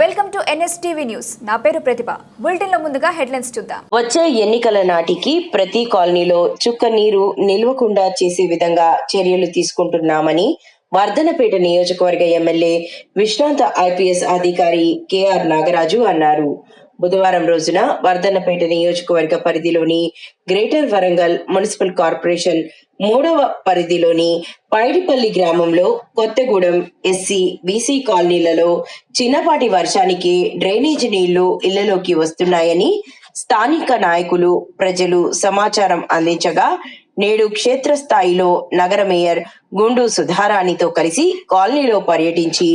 Welcome to NSTV news. నా పేరు ప్రతిభ. బులెటిన్లో ముందుగా హెడ్లైన్స్ చూద్దాం. వచ్చే ఎన్నికల నాటికి ప్రతి కాలనీలో చుక్క నీరు నిల్వకుండా చేసే విధంగా చర్యలు తీసుకుంటున్నామని వర్ధనపేట నియోజకవర్గ ఎమ్మెల్యే విశ్రాంత ఐపీఎస్ అధికారి కేఆర్ నాగరాజు అన్నారు. బుధవారం రోజున వర్ధన్నపేట నియోజకవర్గ పరిధిలోని గ్రేటర్ వరంగల్ మున్సిపల్ కార్పొరేషన్ మూడవ పరిధిలోని పైడిపల్లి గ్రామంలో కొత్తగూడెం ఎస్సీ బీసీ కాలనీలలో చిన్నపాటి వర్షానికి డ్రైనేజీ నీళ్ళు ఇళ్ళలోకి వస్తున్నాయని స్థానిక నాయకులు ప్రజలు సమాచారం అందించగా నేడు క్షేత్రస్థాయిలో నగర మేయర్ గుండు సుధారాణితో కలిసి కాలనీలో పర్యటించి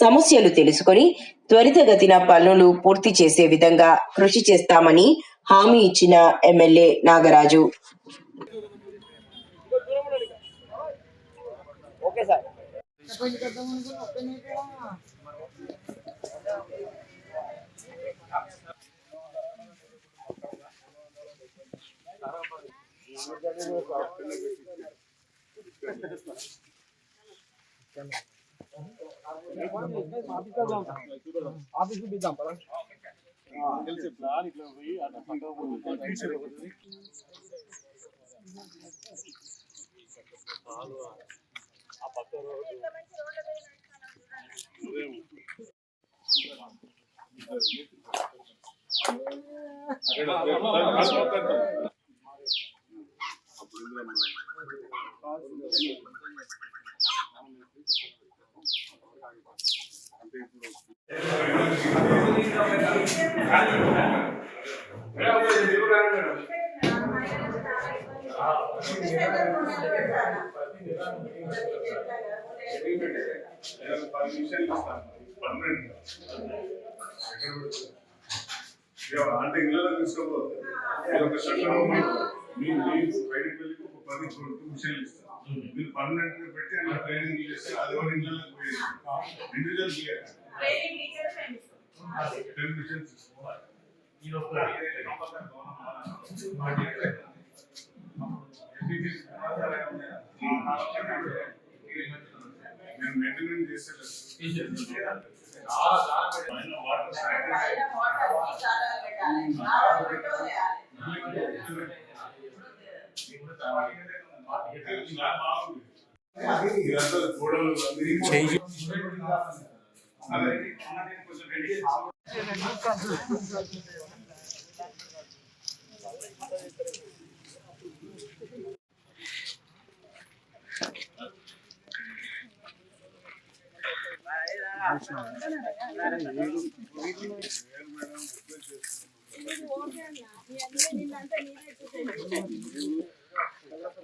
సమస్యలు తెలుసుకొని త్వరితగతిన పనులు పూర్తి చేసే విధంగా కృషి చేస్తామని హామీ ఇచ్చిన ఎమ్మెల్యే నాగరాజు. పది నిమిషాలు ఇస్తాను పన్నెండు అంటే ఇళ్ళలో తీసుకోపోతే ఒక షట్టర్ బయటకు వెళ్ళి ఒక పది నిమిషాలు ఇస్తాను మీరు పర్మనెంట్ పెట్టి అలా ట్రైనింగ్ చేస్తే అది ఎవరి ఇళ్ళకి పోయేది ఇండివిజువల్ టెన్ మిషన్స్ నేను మెయింటెనెన్స్ చేసేలేదు పైన వాటర్ ఇదంతా గోడలు అన్ని అదే కొంచెం రెడీ కొంచెం వీళ్ళు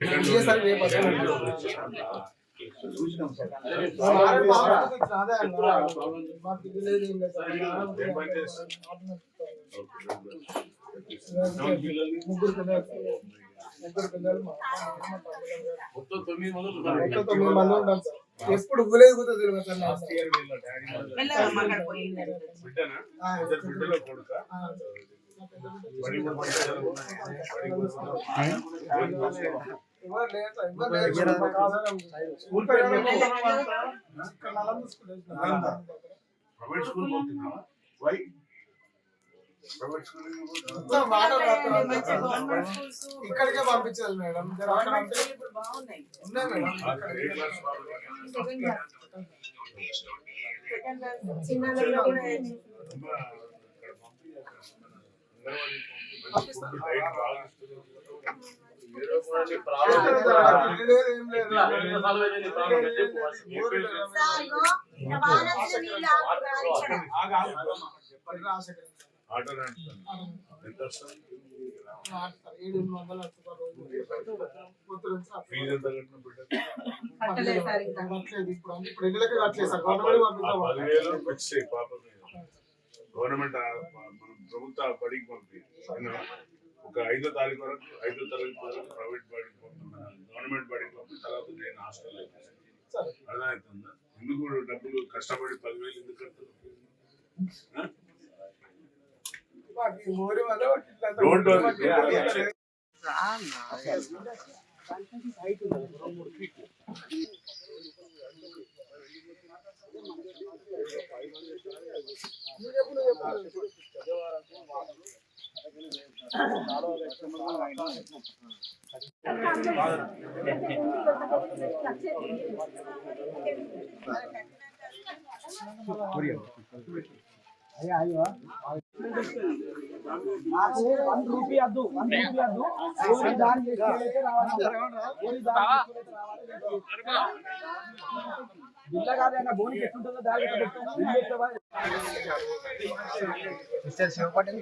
నీళ్ళే సార్ ఇంకా కూడా నీళ్ళే అరుణాచల్ ఏం పని చేస్తారు ముగ్గురు పిల్లలు ముగ్గురు పిల్లలు మా అమ్మ, మా తమ్ముడు గారు. మొత్తం తొమ్మిది మంది ఉంటాం సార్ ఎప్పుడు ఊలేదు కూడా తెలియదు సార్ నాకు. వెళ్ళారమ్మా అక్కడ పోయి బిడ్డనా? ఆ, ఇద్దరు బిడ్డలో కొడుక. ప్రైవేట్ స్కూల్ పోతున్నావా? వై? ఇక్కడికే పంపించాలి మేడం జర గవర్నమెంట్. ఆటో ఎంత వస్తుంది? ఫీజు ఎంత కట్టిన పదివేలు వచ్చాయి పాప మన ప్రభుత్వ బడికి పంపి అయినా ఒక ఐదో తారీఖు వరకు ఐదో తరగతి వరకు ప్రైవేట్ బడికి పంపుతున్నాను గవర్నమెంట్ బడికి పంపి తర్వాత నేను హాస్టల్ అర్థమవుతుందా? ఎందుకు డబ్బులు కష్టపడి పదివేలు ఎందుకు కడుతున్నారు What do you have? నాకు వన్ రూపీ వద్దు వన్ రూపీ దాని చేసుకుంటే రావాలి. బిల్ల కాదైనా బోనికి బిల్ ఎట్లా మిస్టర్ శివ పటేల్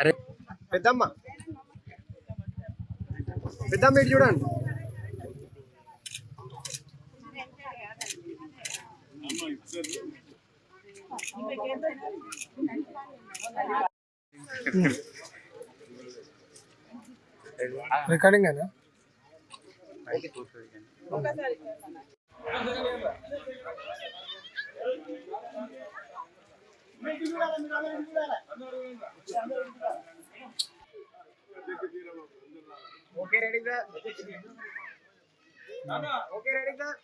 అరే పెద్దమ్మ. పెద్దమ్మ ఇటు చూడండి. రికార్డింగ్ అయినా ఒకసారి okay ready sir. Okay ready sir.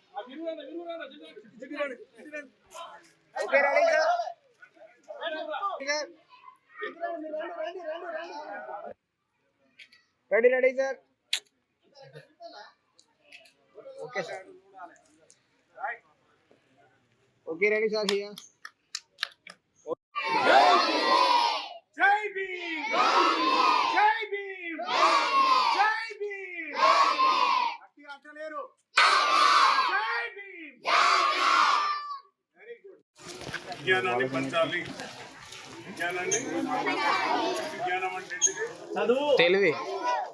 Okay ready sir. Ready ready sir okay sir okay ready sir here Jai Bhim Jai Bhim జై భీమ్ అట్టి అంటలేరు జై భీమ్ వెరీ గుడ్ విజ్ఞానాన్ని పంచాలి విజ్ఞానాన్ని విజ్ఞానం అంటే ఏంటిది? తెలివి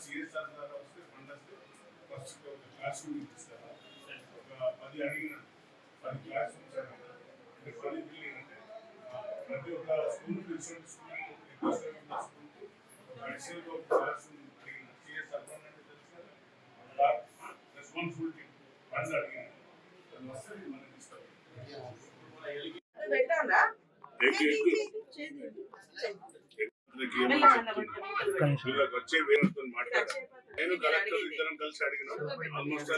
సిఎస్ఆర్ ద్వారా వస్తే ఫండ్ వస్తే ఫస్ట్ ఒక క్లాస్ రూమ్ ఇస్తారు ఒక పది అడిగిన పది క్లాస్ రూమ్స్ అంటే పది బిల్డింగ్ అంటే ప్రతి ఒక్క స్కూల్ ఇటువంటి ఫండ్ అంటే తెలుసు కదా రెస్పాన్సిబిలిటీ ఫండ్ అడిగిన అది వస్తే మనకి ఇస్తారు పెట్టారా వీళ్ళకి వచ్చే వేరేతో మాట్లాడారు నేను కలెక్టర్ ఇద్దరం కలిసి అడిగినాం. ఆల్మోస్ట్